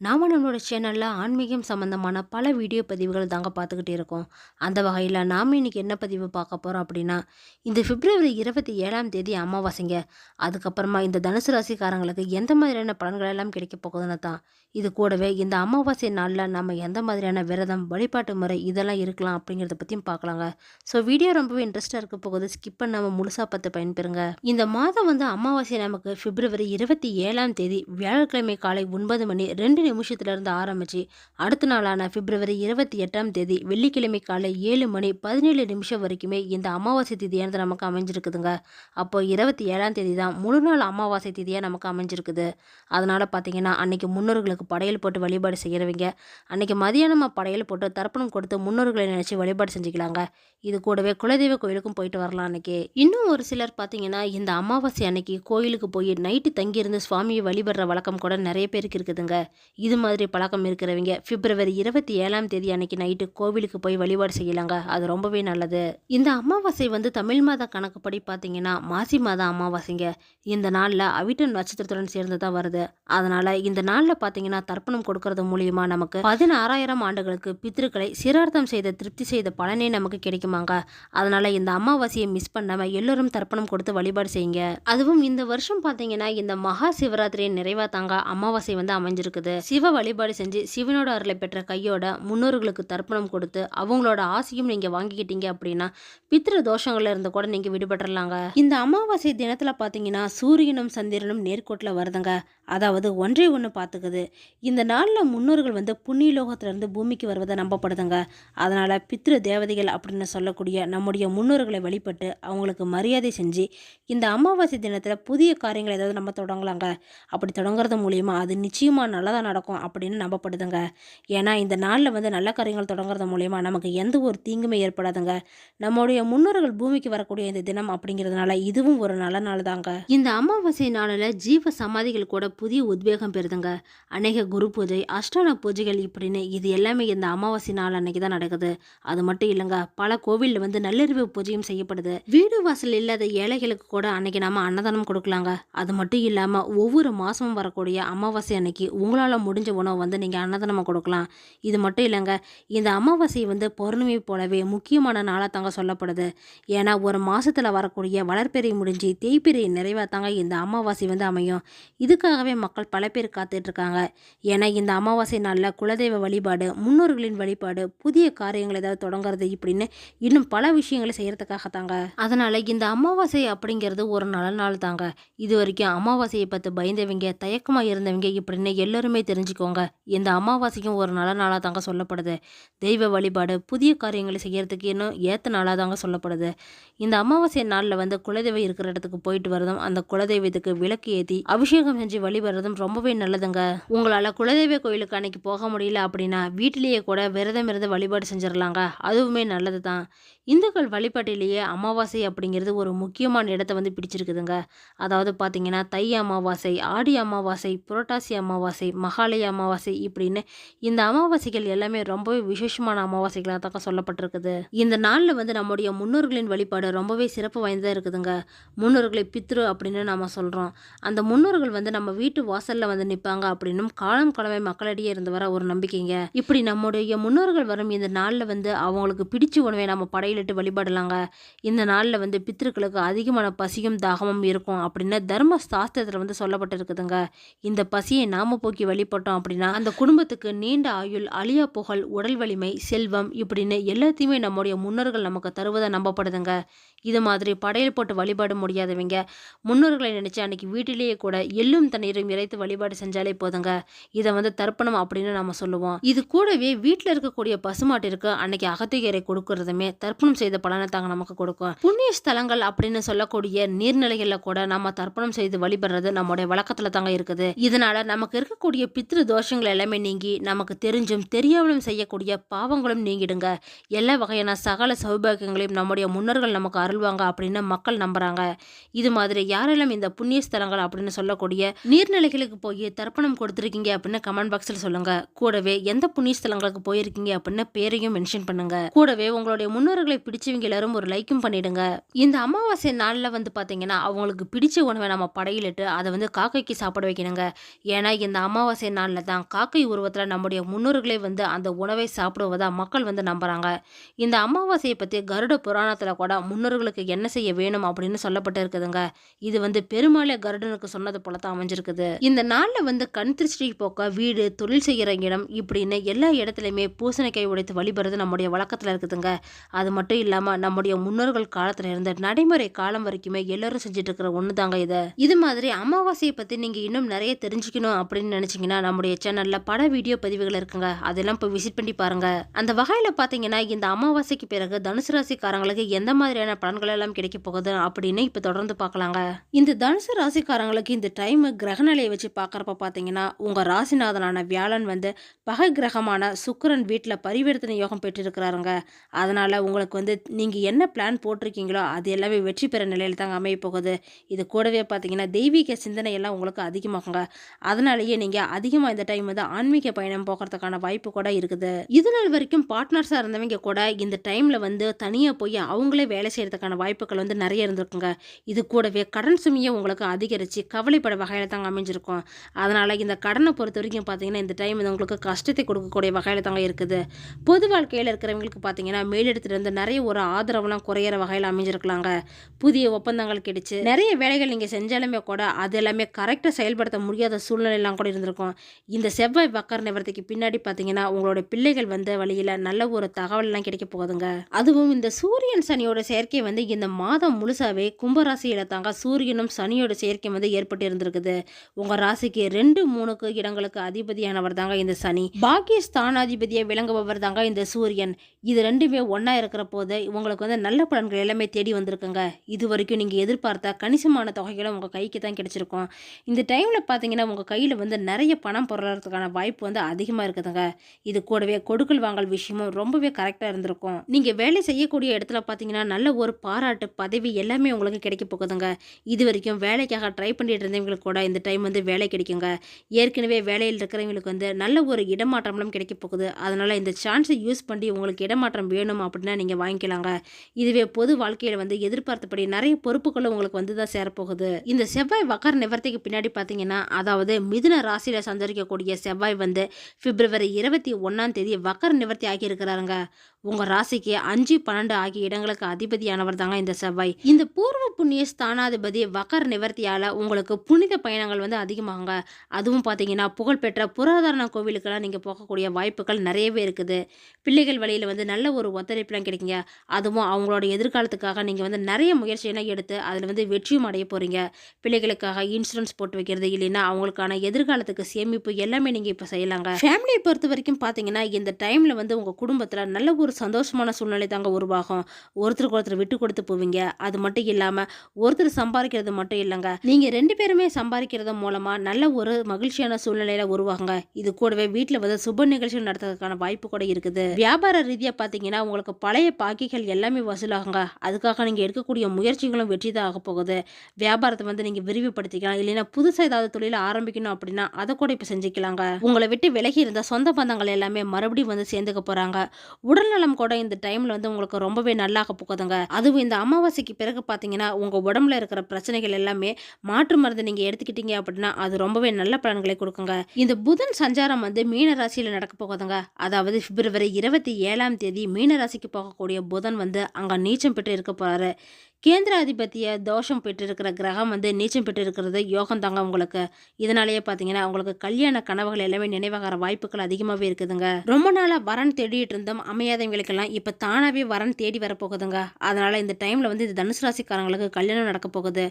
நாம நம்மளோட சேனலில் ஆன்மீகம் சம்மந்தமான பல வீடியோ பதிவுகள் தாங்க பார்த்துக்கிட்டே இருக்கோம். அந்த வகையில் நாம் இன்னைக்கு என்ன பதிவு பார்க்க போகிறோம் அப்படின்னா இந்த பிப்ரவரி இருபத்தி ஏழாம் தேதி அமாவாசைங்க. அதுக்கப்புறமா இந்த தனுசு ராசிக்காரங்களுக்கு எந்த மாதிரியான பலன்கள் எல்லாம் கிடைக்க போகுதுன்னு தான். இது கூடவே இந்த அமாவாசை நாளில் நம்ம எந்த மாதிரியான விரதம் வழிபாட்டு முறை இதெல்லாம் இருக்கலாம் அப்படிங்கிறத பற்றியும் பார்க்கலாங்க. ஸோ வீடியோ ரொம்பவே இன்ட்ரெஸ்ட்டாக இருக்க போகுது. ஸ்கிப் பண்ணாமல் முழுசாக பார்த்து பயன்பெறுங்க. இந்த மாதம் வந்து அமாவாசை நமக்கு பிப்ரவரி இருபத்தி ஏழாம் தேதி வியாழக்கிழமை காலை ஒன்பது மணி ரெண்டு நிமிஷத்திலிருந்து ஆரம்பித்து அடுத்த நாளான பிப்ரவரி இருபத்தி எட்டாம் தேதி வெள்ளிக்கிழமை காலை ஏழு மணி பதினேழு நிமிஷம் வரைக்குமே இந்த அமாவாசை திதியானது நமக்கு அமைஞ்சிருக்குதுங்க. அப்போ இருபத்தி ஏழாம் தேதி தான் முழு நாள் அமாவாசை திதியாக நமக்கு அமைஞ்சிருக்குது. அதனால் பார்த்தீங்கன்னா அன்னைக்கு முன்னோர்களுக்கு படையல் போட்டு வழிபாடு செய்கிறவங்க அன்னைக்கு மதியானமாக படையல் போட்டு தர்ப்பணம் கொடுத்து முன்னோர்களை நினச்சி வழிபாடு செஞ்சுக்கலாங்க. இது கூடவே குலதெய்வ கோயிலுக்கும் போயிட்டு வரலாம் அன்றைக்கி இன்னும் ஒரு சிலர் பார்த்தீங்கன்னா இந்த அமாவாசை அன்னைக்கு கோயிலுக்கு போய் நைட்டு தங்கியிருந்து சுவாமியை வழிபடுற வழக்கம் கூட நிறைய பேருக்கு இருக்குதுங்க. இது மாதிரி பழக்கம் இருக்கிறவங்க பிப்ரவரி இருபத்தி ஏழாம் தேதி அன்னைக்கு நைட்டு கோவிலுக்கு போய் வழிபாடு செய்யலாங்க. அது ரொம்பவே நல்லது. இந்த அமாவாசை வந்து தமிழ் மாத கணக்குப்படி பார்த்தீங்கன்னா மாசி மாத அமாவாசைங்க. இந்த நாளில் அவிட்டன் நட்சத்திரத்துடன் சேர்ந்து தான் வருது. அதனால இந்த நாளில் பார்த்தீங்கன்னா தர்ப்பணம் கொடுக்கறது மூலியமா நமக்கு பதினாறாயிரம் ஆண்டுகளுக்கு பித்ருக்களை சிரார்த்தம் செய்த திருப்தி செய்த பலனே நமக்கு கிடைக்குமாங்க. அதனால இந்த அமாவாசையை மிஸ் பண்ணாம எல்லோரும் தர்ப்பணம் கொடுத்து வழிபாடு செய்யுங்க. அதுவும் இந்த வருஷம் பார்த்தீங்கன்னா இந்த மகா சிவராத்திரியை நிறைவா தாங்க அமாவாசை வந்து அமைஞ்சிருக்குது. சிவ வழிபாடு செஞ்சு சிவனோட அருளை பெற்ற கையோட முன்னோர்களுக்கு தர்ப்பணம் கொடுத்து அவங்களோட ஆசையும் நீங்க வாங்கிக்கிட்டீங்க அப்படின்னா பித்திர தோஷங்கள்ல இருந்து கூட நீங்க விடுபட்டுறலாங்க. இந்த அமாவாசை தினத்துல பாத்தீங்கன்னா சூரியனும் சந்திரனும் நேர்கோட்டில் வருதுங்க. அதாவது ஒன்றே ஒன்று பார்த்துக்குது இந்த நாளில் முன்னோர்கள் வந்து புண்ணிய லோகத்திலிருந்து பூமிக்கு வருவதை நம்பப்படுதுங்க. அதனால் பித்ரு தேவதைகள் அப்படின்னு சொல்லக்கூடிய நம்முடைய முன்னோர்களை வழிபட்டு அவங்களுக்கு மரியாதை செஞ்சு இந்த அமாவாசை தினத்தில் புதிய காரியங்கள் ஏதாவது நம்ம தொடங்கலாங்க. அப்படி தொடங்குறது மூலியமாக அது நிச்சயமாக நல்லதாக நடக்கும். அப்படின்னு நம்பப்படுதுங்க. ஏன்னா இந்த நாளில் வந்து நல்ல காரியங்கள் தொடங்குறது மூலயமா நமக்கு எந்த ஒரு தீங்குமே ஏற்படாதுங்க. நம்முடைய முன்னோர்கள் பூமிக்கு வரக்கூடிய இந்த தினம் அப்படிங்கிறதுனால இதுவும் ஒரு நல்ல நாள் தாங்க. இந்த அமாவாசை நாளில் ஜீவ சமாதிகள் கூட புதிய உத்வேகம் பெறுதுங்க. அநேக குரு பூஜை அஷ்டான பூஜைகள் இப்படின்னு இது எல்லாமே இந்த அமாவாசை நாள் அன்னைக்கு தான் நடக்குது. அது மட்டும் இல்லைங்க பல கோவிலில் வந்து நள்ளிரவு பூஜையும் செய்யப்படுது. வீடு வாசல் இல்லாத ஏழைகளுக்கு கூட அன்னைக்கு நாம அன்னதானம் கொடுக்கலாங்க. அது மட்டும் இல்லாமல் ஒவ்வொரு மாதமும் வரக்கூடிய அமாவாசை அன்னைக்கு உங்களால் முடிஞ்ச உணவு வந்து நீங்கள் அன்னதானமாக கொடுக்கலாம். இது மட்டும் இல்லைங்க இந்த அமாவாசை வந்து பௌர்ணமி போலவே முக்கியமான நாளாக தாங்க சொல்லப்படுது. ஏன்னா ஒரு மாதத்தில் வரக்கூடிய வளர்ப்பெறை முடிஞ்சு தேய்ப்பிறை நிறைவாக தாங்க இந்த அமாவாசை வந்து அமையும். இதுக்காகவே மக்கள் பல பேர் காத்துட்ருக்காங்க ஏன்னா இந்த அமாவாசை நாளில் குலதெய்வ வழிபாடு முன்னோர்களின் வழிபாடு புதிய காரியங்கள் ஏதாவது தொடங்குறது இப்படின்னு இன்னும் பல விஷயங்களை செய்கிறதுக்காக தாங்க அதனால் இந்த அமாவாசை அப்படிங்கிறது ஒரு நல்ல நாள் தாங்க. இது வரைக்கும் அமாவாசையை பார்த்து பயந்தவங்க தயக்கமாக இருந்தவங்க இப்படின்னு எல்லாருமே தெரிஞ்சுக்கோங்க. இந்த அமாவாசைக்கும் ஒரு நல்ல நாளாக தாங்க சொல்லப்படுது. தெய்வ வழிபாடு புதிய காரியங்களை செய்கிறதுக்கு இன்னும் ஏற்ற நாளாக தாங்க சொல்லப்படுது. இந்த அமாவாசை நாளில் வந்து குலதெய்வம் இருக்கிற இடத்துக்கு போயிட்டு வரதும் அந்த குலதெய்வத்துக்கு விளக்கு ஏற்றி அபிஷேகம் செஞ்சு வழிபடுறதும் ரொம்பவே நல்லதுங்க. உங்களால் குலதெய்வ கோயிலுக்கு அன்னைக்கு போக முடியல அப்படின்னா வீட்டிலேயே கூட விரதம் இருந்து வழிபாடு செஞ்சிடலாங்க அதுவுமே நல்லது தான் இந்துக்கள் வழிபாட்டிலேயே அமாவாசை அப்படிங்கிறது ஒரு முக்கியமான இடத்த வந்து பிடிச்சிருக்குதுங்க. அதாவது பார்த்தீங்கன்னா தை அமாவாசை ஆடி அமாவாசை புரட்டாசி அமாவாசை மகாலய அமாவாசை இப்படின்னு இந்த அமாவாசைகள் எல்லாமே ரொம்பவே விசேஷமான அமாவாசைகளாக தான் சொல்லப்பட்டிருக்குது. இந்த நாளில் வந்து நம்முடைய முன்னோர்களின் வழிபாடு ரொம்பவே சிறப்பு வாய்ந்ததாக இருக்குதுங்க. முன்னோர்களை பித்ரு அப்படின்னு நம்ம சொல்கிறோம் அந்த முன்னோர்கள் வந்து நம்ம வீட்டு வாசலில் வந்து நிற்பாங்க அப்படின்னும் காலம் காலமே மக்களிடையே இருந்து வர ஒரு நம்பிக்கைங்க. இப்படி நம்முடைய முன்னோர்கள் வரும் இந்த நாளில் வந்து அவங்களுக்கு பிடிச்ச உணவை நம்ம படையிலிட்டு வழிபடலாங்க. இந்த நாளில் வந்து பித்ருக்களுக்கு அதிகமான பசியும் தாகமும் இருக்கும் அப்படின்னு தர்ம சாஸ்திரத்தில் வந்து சொல்லப்பட்டிருக்குதுங்க. இந்த பசியை நாம போக்கி வழிபட்டோம் அப்படின்னா அந்த குடும்பத்துக்கு நீண்ட ஆயுள் அழியா புகழ் உடல் வலிமை செல்வம் இப்படின்னு எல்லாத்தையுமே நம்முடைய முன்னோர்கள் நமக்கு தருவதை நம்பப்படுதுங்க. இது மாதிரி படையல் போட்டு வழிபாட முடியாதவங்க முன்னோர்களை நினச்சி அன்னைக்கு வீட்டிலேயே கூட எள்ளும் தண்ணீரும் இறைத்து வழிபாடு செஞ்சாலே போதுங்க. இதை வந்து தர்ப்பணம் அப்படின்னு நம்ம சொல்லுவோம். இது கூடவே வீட்டில் இருக்கக்கூடிய பசுமாட்டிற்கு அன்னைக்கு அகத்திகரை கொடுக்கறதுமே தர்ப்பணம் செய்த பலனை தாங்க நமக்கு கொடுக்கும். புண்ணிய ஸ்தலங்கள் அப்படின்னு சொல்லக்கூடிய நீர்நிலைகளில் கூட நம்ம தர்ப்பணம் செய்து வழிபடுறது நம்முடைய வழக்கத்துல தாங்க இருக்குது. இதனால நமக்கு இருக்கக்கூடிய பித்ரு தோஷங்கள் எல்லாமே நீங்கி நமக்கு தெரிஞ்சும் தெரியாமலும் செய்யக்கூடிய பாவங்களும் நீங்கிடுங்க. எல்லா வகையான சகல சௌபாகியங்களையும் நம்முடைய முன்னோர்கள் நமக்கு அருள்வாங்க அப்படின்னு மக்கள் நம்புறாங்க. இது மாதிரி யாரெல்லாம் இந்த புண்ணிய ஸ்தலங்கள் அப்படின்னு சொல்லக்கூடிய நீர்நிலைகளுக்கு போய் தர்ப்பணம் கொடுத்துருக்கீங்க அப்படின்னு கமெண்ட் பாக்ஸில் சொல்லுங்க. கூடவே எந்த புண்ணிய ஸ்தலங்களுக்கு போயிருக்கீங்க அப்படின்னு பேரையும் மென்ஷன் பண்ணுங்க. கூடவே உங்களுடைய முன்னோர்கள் முன்னோர்களை பிடிச்சவங்க எல்லாரும் ஒரு லைக்கும் பண்ணிடுங்க. இந்த அமாவாசை நாளில் வந்து பார்த்தீங்கன்னா அவங்களுக்கு பிடிச்ச உணவை நம்ம படையிலிட்டு அதை வந்து காக்கைக்கு சாப்பிட வைக்கணுங்க. ஏன்னா இந்த அமாவாசை நாளில் தான் காக்கை உருவத்தில் நம்முடைய முன்னோர்களே வந்து அந்த உணவை சாப்பிடுவதா மக்கள் வந்து நம்புகிறாங்க இந்த அமாவாசையை பற்றி கருட புராணத்தில் கூட முன்னோர்களுக்கு என்ன செய்ய வேணும் அப்படின்னு சொல்லப்பட்டு இருக்குதுங்க. இது வந்து பெருமாளே கருடனுக்கு சொன்னது போல தான் அமைஞ்சிருக்குது. இந்த நாளில் வந்து கண் திருஷ்டி போக்க வீடு தொழில் செய்கிற இடம் இப்படின்னு எல்லா இடத்துலையுமே பூசணிக்காய் உடைத்து வழிபடுறது நம்முடைய வழக்கத்தில் இருக்குதுங்க. அது மட்டும் இல்லாமல் நம்முடைய முன்னோர்கள் காலத்தில் இருந்த நடைமுறை காலம் வரைக்குமே எல்லாரும் செஞ்சுட்டு இருக்கிற ஒன்று தாங்க இது. இது மாதிரி அமாவாசையை பற்றி நீங்கள் இன்னும் நிறைய தெரிஞ்சுக்கணும் அப்படின்னு நினச்சிங்கன்னா நம்முடைய சேனலில் பல வீடியோ பதிவுகள் இருக்குங்க. அதெல்லாம் போய் விசிட் பண்ணி பாருங்க. அந்த வகையில் பார்த்தீங்கன்னா இந்த அமாவாசைக்கு பிறகு தனுசு ராசிக்காரங்களுக்கு எந்த மாதிரியான பலன்கள் எல்லாம் கிடைக்க போகுது அப்படின்னு இப்போ தொடர்ந்து பார்க்கலாங்க இந்த தனுசு ராசிக்காரங்களுக்கு இந்த டைம் கிரகநிலையை வச்சு பார்க்குறப்ப பார்த்தீங்கன்னா உங்கள் ராசிநாதனான வியாழன் வந்து பகை கிரகமான சுக்கரன் வீட்டில் பரிவர்த்தனை யோகம் பெற்றிருக்கிறாருங்க. அதனால் உங்களுக்கு வந்து நீங்கள் என்ன பிளான் போட்டிருக்கீங்களோ அது எல்லாமே வெற்றி பெற நிலையில் தாங்க அமைய போகுது. இது கூடவே பார்த்தீங்கன்னா தெய்வீக சிந்தனை எல்லாம் உங்களுக்கு அதிகமாகுங்க. அதனாலேயே நீங்கள் அதிகமாக இந்த டைம் வந்து ஆன்மீக பயணம் போகிறதுக்கான வாய்ப்பு கூட இருக்குது. இது நாள் வரைக்கும் பார்ட்னர்ஸாக இருந்தவங்க கூட இந்த டைமில் வந்து தனியாக போய் அவங்களே வேலை செய்கிறதுக்கான வாய்ப்புகள் வந்து நிறைய இருந்திருக்குங்க. இது கூடவே கடன் சுமையை உங்களுக்கு அதிகரித்து கவலைப்பட வகையில் தாங்க அமைஞ்சிருக்கும். அதனால் இந்த கடனை பொறுத்த வரைக்கும் பார்த்தீங்கன்னா இந்த டைம் வந்து உங்களுக்கு கஷ்டத்தை கொடுக்கக்கூடிய வகையில் தாங்க இருக்குது. பொது வாழ்க்கையில் இருக்கிறவங்களுக்கு பார்த்தீங்கன்னா மேலிடத்துலேருந்து நிறைய ஒரு ஆதரவுலாம் குறையிற வகையில் அமைஞ்சிருக்கலாங்க. புதிய ஒப்பந்தங்கள் கிடைச்சி நிறைய வேலைகள் நீங்கள் செஞ்சாலுமே கூட அது எல்லாமே கரெக்டாக செயல்படுத்த முடியாத சூழ்நிலையெல்லாம் கூட இருந்திருக்கும். இந்த செவ்வாய் வக்கர் நிவர்த்திக்கு பின்னாடி பார்த்தீங்கன்னா உங்களோட பிள்ளைகள் வந்த வழியில் நல்ல ஒரு தகவல்லாம் கிடைக்க போகுதுங்க. அதுவும் இந்த சூரியன் சனியோட செயற்கை வந்து இந்த மாதம் முழுசாகவே கும்பராசியில் தாங்க சூரியனும் சனியோட செயற்கை வந்து ஏற்பட்டு இருந்திருக்குது உங்கள் ராசிக்கு ரெண்டு மூணுக்கு இடங்களுக்கு அதிபதியானவர் தாங்க இந்த சனி. பாக்கிய ஸ்தானாதிபதியை விளங்குபவர் தாங்க இந்த சூரியன். இது ரெண்டுமே ஒன்றா இருக்கிற போது உங்களுக்கு வந்து நல்ல பலன்கள் எல்லாமே தேடி வந்திருக்குங்க. இது வரைக்கும் நீங்கள் எதிர்பார்த்த கணிசமான தொகைகளும் உங்கள் கைக்கு தான் கிடைச்சிருக்கும். இந்த டைமில் பார்த்தீங்கன்னா உங்கள் கையில் வந்து நிறைய பணம் பொருளாதாரத்துக்கான வாய்ப்பு வந்து அதிகமாக இருக்குதுங்க. இது கூடவே கொடுக்கல் வாங்கல் விஷயமும் ரொம்பவே கரெக்டாக இருந்திருக்கும். நீங்கள் வேலை செய்யக்கூடிய இடத்துல பார்த்தீங்கன்னா நல்ல ஒரு பாராட்டு பதவி எல்லாமே உங்களுக்கு கிடைக்க போகுதுங்க. இது வரைக்கும் வேலைக்காக ட்ரை பண்ணிட்டு இருந்தவங்களுக்கு கூட இந்த டைம் வந்து வேலை கிடைக்குங்க. ஏற்கனவே வேலையில் இருக்கிறவங்களுக்கு வந்து நல்ல ஒரு இடமாற்றம்லாம் கிடைக்க போகுது. அதனால் இந்த சான்ஸை யூஸ் பண்ணி உங்களுக்கு இடமாற்றம் வேணும் அப்படின்னா நீங்கள் வாங்கிக்கலாங்க. இதுவே பொது வாழ்க்கையில் வந்து எதிர்பார்த்தபடி நிறைய பொறுப்புகளும் உங்களுக்கு வந்து தான் சேரப்போகுது. இந்த செவ்வாய் வக்கர நிவர்த்திக்கு பின்னாடி பார்த்தீங்கன்னா அதாவது மிதுன ராசியில் சஞ்சரிக்கக்கூடிய செவ்வாய் வந்து பிப்ரவரி இருபத்தி ஒன்றாம் தேதி வக்கர் நிவர்த்தி ஆகியிருக்கிறாருங்க. உங்கள் ராசிக்கு அஞ்சு பன்னெண்டு ஆகிய இடங்களுக்கு அதிபதியானவர் தாங்க இந்த செவ்வாய். இந்த பூர்வ புண்ணிய ஸ்தானாதிபதி வக்கர் நிவர்த்தியால் உங்களுக்கு புனித பயணங்கள் வந்து அதிகமாகுங்க அதுவும் பார்த்தீங்கன்னா புகழ்பெற்ற புராதாரண கோவிலுக்கெல்லாம் நீங்கள் போகக்கூடிய வாய்ப்புகள் நிறையவே இருக்குது. பிள்ளைகள் வழியில் வந்து நல்ல ஒரு ஒத்துழைப்புலாம் கிடைக்குங்க. அதுவும் அவங்களோட எதிர்காலத்துக்காக நீங்கள் வந்து நிறைய முயற்சியெல்லாம் எடுத்து அதில் வந்து வெற்றியும் அடைய போகிறீங்க பிள்ளைகளுக்காக இன்சூரன்ஸ் போட்டு வைக்கிறது இல்லைன்னா அவங்களுக்கான எதிர்காலத்துக்கு சேமிப்பு எல்லாமே நீங்கள் இப்போ செய்யலாங்க. ஃபேமிலியை பொறுத்த வரைக்கும் பார்த்தீங்கன்னா இந்த டைமில் வந்து உங்கள் குடும்பத்தில் நல்ல ஒரு சந்தோஷமான சூழ்நிலை தாங்க உருவாகும். ஒருத்தருக்கு ஒருத்தர் விட்டு கொடுத்து போவீங்க. அது மட்டும் இல்லாமல் ஒருத்தர் சம்பாதிக்கிறது மட்டும் இல்லைங்க. நீங்கள் ரெண்டு பேருமே சம்பாதிக்கிறது மூலமாக நல்ல ஒரு மகிழ்ச்சியான சூழ்நிலையில உருவாகுங்க. இது கூடவே வீட்டில் வந்து சுப நிகழ்ச்சிகள் நடத்துறதுக்கான வாய்ப்பு கூட இருக்குது. வியாபார ரீதியாக பார்த்தீங்கன்னா உங்களுக்கு பழைய பாக்கிகள் எல்லாமே வசூலாகுங்க. அதுக்காக நீங்கள் எடுக்கக்கூடிய முயற்சிகளும் வெற்றி தான் ஆக போகுது. வியாபாரத்தை வந்து நீங்கள் விரிவுபடுத்திக்கலாம். இல்லைன்னா புதுசாக ஏதாவது தொழில் ஆரம்பிக்கணும் அப்படின்னா அதை கூட இப்போ செஞ்சுக்கலாங்க. உங்களை விட்டு விலகி இருந்த சொந்த பந்தங்கள் எல்லாமே மறுபடியும் வந்து சேர்ந்துக்க போகிறாங்க உடல்நலம் கூட இந்த டைமில் வந்து உங்களுக்கு ரொம்பவே நல்லாக போகுதுங்க. அதுவும் இந்த அமாவாசைக்கு பிறகு பார்த்தீங்கன்னா உங்கள் உடம்புல இருக்கிற பிரச்சனைகள் எல்லாமே மாற்று மருந்து நீங்கள் எடுத்துக்கிட்டீங்க அப்படின்னா அது ரொம்பவே நல்ல பலன்களை கொடுக்குங்க. இந்த புதன் சஞ்சாரம் வந்து மீன ராசியில் நடக்க போகுதுங்க. அதாவது பிப்ரவரி இருபத்தி ஏழாம் தேதி மீன ராசிக்கு இருக்கக்கூடிய புதன் வந்து அங்கே நீச்சம் பெற்று இருக்க போகிறாரு கேந்திர அதிபத்திய தோஷம் பெற்றிருக்கிற கிரகம் வந்து நீச்சம் பெற்றிருக்கிறது யோகம் தாங்க உங்களுக்கு. இதனாலேயே பார்த்தீங்கன்னா உங்களுக்கு கல்யாண கனவுகள் எல்லாமே நினைவாகிற வாய்ப்புகள் அதிகமாகவே இருக்குதுங்க. ரொம்ப நாளாக வரன் தேடிட்டு இருந்தோம் அமையாதவங்களுக்கெல்லாம் இப்போ தானாகவே வரன் தேடி வரப்போகுதுங்க. அதனால் இந்த டைமில் வந்து இது தனுசு ராசிக்காரங்களுக்கு கல்யாணம் நடக்க போகுது.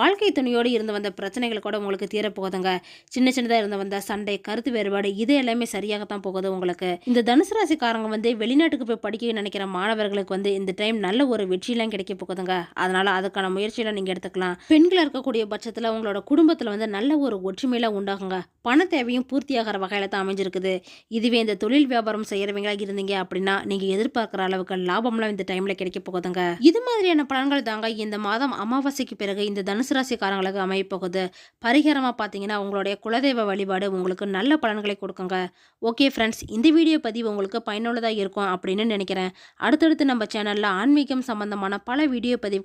வாழ்க்கை துணையோடு இருந்து வந்த பிரச்சனைகள் கூட உங்களுக்கு தீரப்போகுதுங்க. சின்ன சின்னதாக இருந்து வந்த சண்டை கருத்து வேறுபாடு இது எல்லாமே சரியாகத்தான் போகுது உங்களுக்கு. இந்த தனுசு ராசிக்காரங்க வந்து வெளிநாட்டுக்கு போய் படிக்க நினைக்கிற மாணவர்களுக்கு வந்து இந்த டைம் நல்ல ஒரு வெற்றியெல்லாம் கிடைக்க போகுதுங்க. அதனால் அதுக்கான முயற்சியில் நீங்கள் எடுத்துக்கலாம். பெண்கள் இருக்கக்கூடிய பட்சத்தில் உங்களோட குடும்பத்தில் வந்து நல்ல ஒரு ஒற்றுமையில உண்டாகுங்க. பண தேவையும் பூர்த்தியாகிற வகையில் தான் அமைஞ்சிருக்குது. இதுவே இந்த தொழில் வியாபாரம் செய்கிறவங்களாக இருந்தீங்க அப்படின்னா நீங்கள் எதிர்பார்க்குற அளவுக்கு லாபம்லாம் இந்த டைமில் கிடைக்க போகுதுங்க. இது மாதிரியான பலன்கள் தாங்க இந்த மாதம் அமாவாசைக்கு பிறகு இந்த தனுசு ராசிக்காரங்களுக்கு அமைய போகுது. பரிகாரமாக பார்த்தீங்கன்னா உங்களுடைய குலதெய்வ வழிபாடு உங்களுக்கு நல்ல பலன்களை கொடுக்குங்க. ஓகே ஃப்ரெண்ட்ஸ் இந்த வீடியோ பதிவு உங்களுக்கு பயனுள்ளதாக இருக்கும் அப்படின்னு நினைக்கிறேன். அடுத்தடுத்து நம்ம சேனலில் ஆன்மீகம் சம்பந்தமான பல வீடியோ பதிவுகள்